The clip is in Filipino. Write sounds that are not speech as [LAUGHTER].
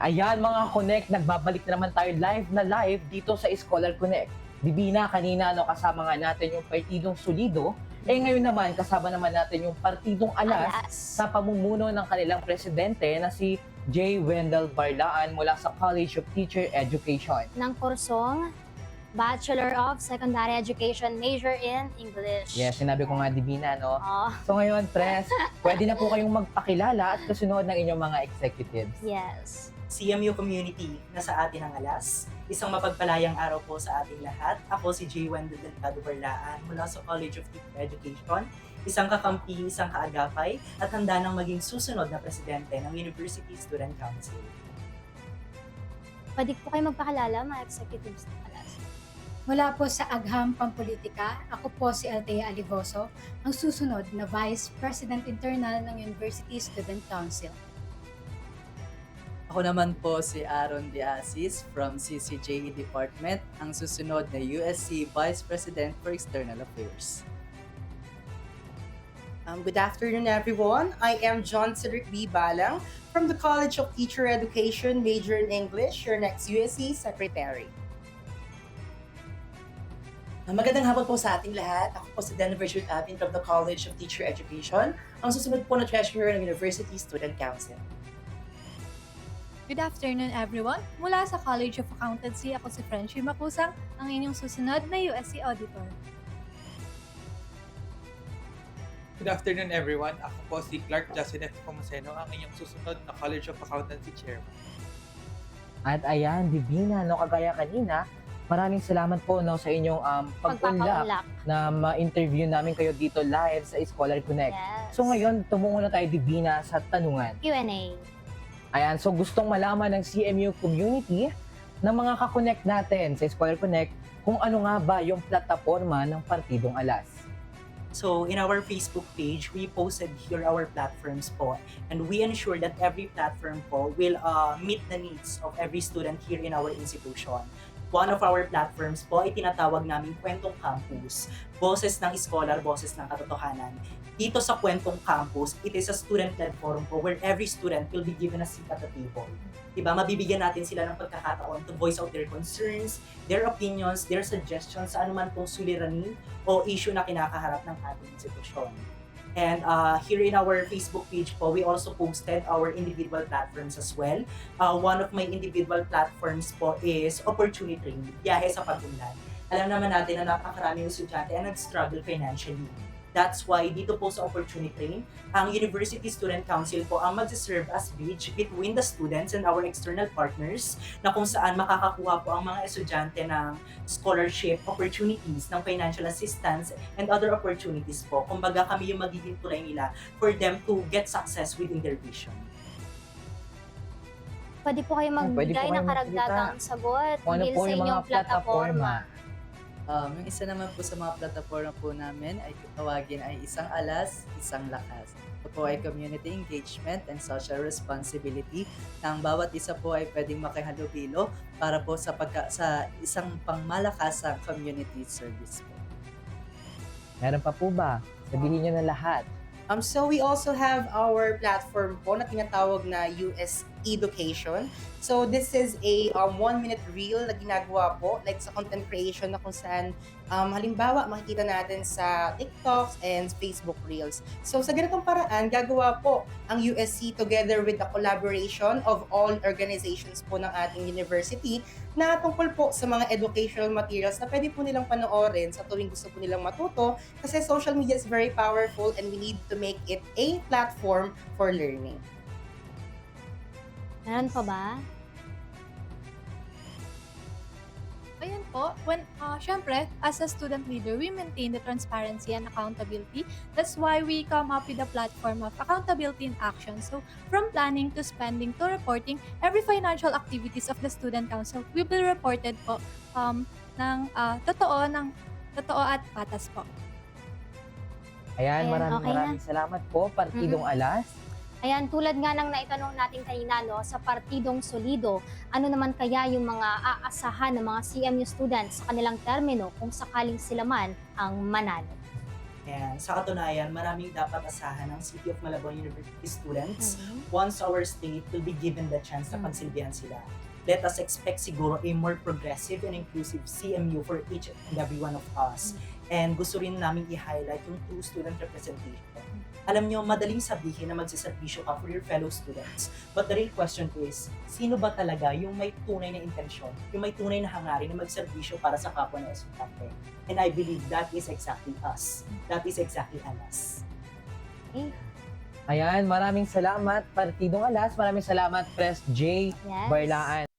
Ayan mga Connect, nagbabalik na naman tayo live na live dito sa Scholar Connect. Bibina, kanina no, kasama nga natin yung partidong solido. Eh ngayon naman, kasama naman natin yung partidong alas, Alas. sa pamumuno ng kanilang presidente na si J. Wendell Barlaan mula sa College of Teacher Education. ng kursong Bachelor of Secondary Education, major in English. Yes, sinabi ko nga Divina, no? Oh, So ngayon, Tres, [LAUGHS] pwede na po kayong magpakilala at kasunod ng inyong mga executives. yes. CMU community na sa atin ang alas. Isang mapagpalayang araw po sa ating lahat. Ako si J. Wendell Delgado Barlaan mula sa College of Teacher Education. Isang kakampi, isang kaagapay, at handa nang maging susunod na presidente ng University Student Council. Pwede po kayo magpakilala, mga executives ng Alas. Mula po sa Agham Pampolitika, ako po si Althea Alivoso, ang susunod na Vice President Internal ng University Student Council. Ako naman po si Aaron De Asis from CCJE Department, ang susunod na USC Vice President for External Affairs. Um, good afternoon, everyone. I am John Cedric B. Balang from the College of Teacher Education, major in English, your next USC Secretary. Ah, Magandang hapon po sa ating lahat. Ako po si Denver Shoot Abin from the College of Teacher Education, ang susunod po na treasurer ng University Student Council. Good afternoon everyone! Mula sa College of Accountancy, ako si Frenchie Makusang, ang inyong susunod na USC Auditor. Good afternoon everyone. Ako po si Clark Justin F. Comaseno, ang inyong susunod na College of Accountancy Chairman. At ayan, Divina, no, kagaya kanina, maraming salamat po no, sa inyong um, Pagpapaunlak. na ma-interview namin kayo dito live sa Scholar Connect. Yes. So ngayon, tumungo na tayo, Divina, sa tanungan. Q&A. Ayan, so gustong malaman ng CMU community ng mga kakonect natin sa Scholar Connect kung ano nga ba yung plataforma ng Partidong Alas. So, in our Facebook page, we posted here our platforms po. And we ensure that every platform po will uh, meet the needs of every student here in our institution. One of our platforms po ay tinatawag namin Kwentong Campus. Boses ng scholar, boses ng katotohanan. Dito sa Kwentong Campus, it is a student-led forum po where every student will be given a seat at the table. Diba? Mabibigyan natin sila ng pagkakataon to voice out their concerns, their opinions, their suggestions sa anuman pong suliranin o issue na kinakaharap ng ating institusyon. And uh, here in our Facebook page po, we also posted our individual platforms as well. Uh, one of my individual platforms po is Opportunity Ring, biyahe sa pag-unlad. Alam naman natin na napakaraming estudyante ang nag-struggle financially. That's why dito po sa Opportunity ang University Student Council po ang mag-serve as bridge between the students and our external partners na kung saan makakakuha po ang mga estudyante ng scholarship opportunities, ng financial assistance, and other opportunities po. Kumbaga kami yung magiging tulay nila for them to get success within their vision. Pwede po kayo po magbigay ng karagdagang sagot ano dahil po sa yung mga inyong plataforma. Um, yung isa naman po sa mga plataforma po namin ay tawagin ay isang alas, isang lakas. Ito po ay community engagement and social responsibility na ang bawat isa po ay pwedeng makihalubilo para po sa, pagka, sa isang pangmalakasang community service po. Meron pa po ba? Sabihin nyo na lahat. Um, so we also have our platform po na tinatawag na US Education. So this is a um, one-minute reel na ginagawa po, like sa content creation na kung saan um, halimbawa makikita natin sa TikToks and Facebook Reels. So sa ganitong paraan, gagawa po ang USC together with the collaboration of all organizations po ng ating university na tungkol po sa mga educational materials na pwede po nilang panoorin sa tuwing gusto po nilang matuto kasi social media is very powerful and we need to make it a platform for learning. Meron pa ba? Ayan po, when, uh, syempre, as a student leader, we maintain the transparency and accountability. That's why we come up with a platform of accountability in action. So, from planning to spending to reporting, every financial activities of the Student Council will be reported po um, ng uh, totoo, ng totoo at patas po. Ayan, Ayan, maraming okay na. maraming salamat po, Partidong Alas. Ayan, tulad nga ng naitanong natin kanina no, sa partidong solido, ano naman kaya yung mga aasahan ng mga CMU students sa kanilang termino kung sakaling sila man ang manalo? And sa katunayan, maraming dapat asahan ng City of Malabon University students Mhm. once our state will be given the chance na Mm. pagsilbihan sila. Let us expect siguro a more progressive and inclusive CMU for each and every one of us. And gusto rin namin i-highlight yung true student representation. Alam nyo, madaling sabihin na magsaservisyo ka for your fellow students. But the real question is, sino ba talaga yung may tunay na intensyon, yung may tunay na hangarin na magserbisyo para sa kapwa na estudyante? And I believe that is exactly us. That is exactly us. Ayan, maraming salamat, Partidong Alas. Maraming salamat, Press J. Yes. Barlaan.